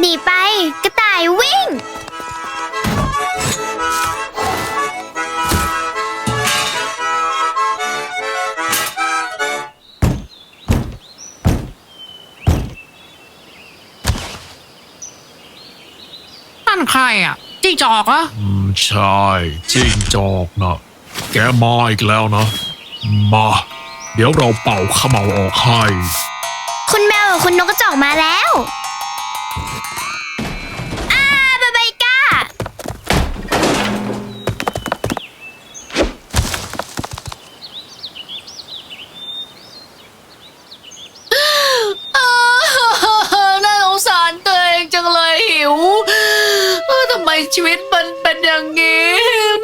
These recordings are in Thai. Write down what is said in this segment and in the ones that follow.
หนีไป กระต่ายวิ่ง นั่นใครอะจิ้งจอกเหรออืมใช่จิ้งจอกนะแกมาอีกแล้วนะ มา เดี๋ยวเราเป่าเขมเอาออกให้ คุณแมวกับคุณนกกระจอกมาแล้วอ้าบาบายก้า น่าสงสารตัวเองจังเลยหิวเออทำไมชีวิตมันเป็นอย่างนี้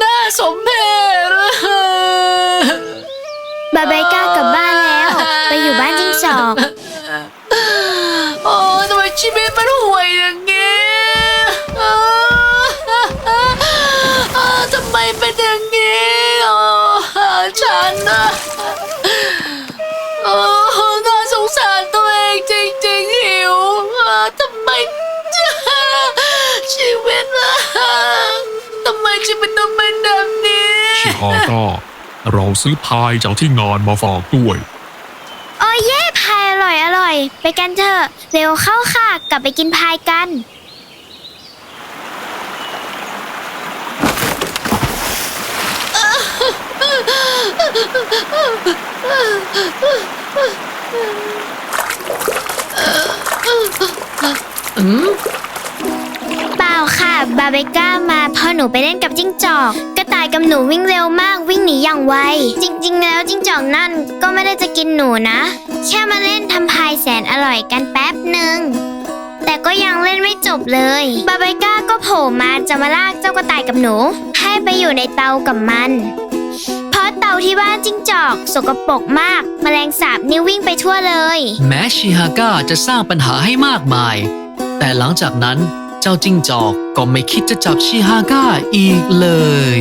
น่าสมเพช บาบายก้ากลับบ้านแล้ว ไปอยู่บ้านจิ้งจอก โอ้ทำไมชีวิตมันห่วยอย่างนี้เออเออทำไมเป็ นอย่างนี้อ๋อฉันนะโอ้น่าสงสารตัวเองจริงๆหิวเออทำไมชีวิตอะทำไมชีวิตต้องเป็นแบบนี้ชิฮาก้าเราซื้อพายจากที่งานมาฝากด้วยโอ้เย่พายอร่อยอร่อย ไปกันเถอะ เร็วเข้าค่ะ กลับไปกินพายกัน อืมเปล่าค่ะ บาเบก้ามาพอหนูไปเล่นกับจิ้งจอก กระต่ายกับหนูวิ่งเร็วมากวิ่งหนีอย่างไว จริง ๆ แล้วจิ้งจอกนั่นก็ไม่ได้จะกินหนูนะ แค่มาเล่นทำพายแสนอร่อยกันแป๊บหนึ่งแต่ก็ยังเล่นไม่จบเลย บาเบก้าก็โผล่มาจะมาลากเจ้ากระต่ายกับหนู ให้ไปอยู่ในเตากับมัน เพราเตาที่บ้านจิ้งจอก สกปรกมากแมลงสาบนี่วิ่งไปทั่วเลย แม้ชิฮาก้าจะสร้างปัญหาให้มากมาย แต่หลังจากนั้นเจ้าจิ้งจอกก็ไม่คิดจะจับชิฮาก้าอีกเลย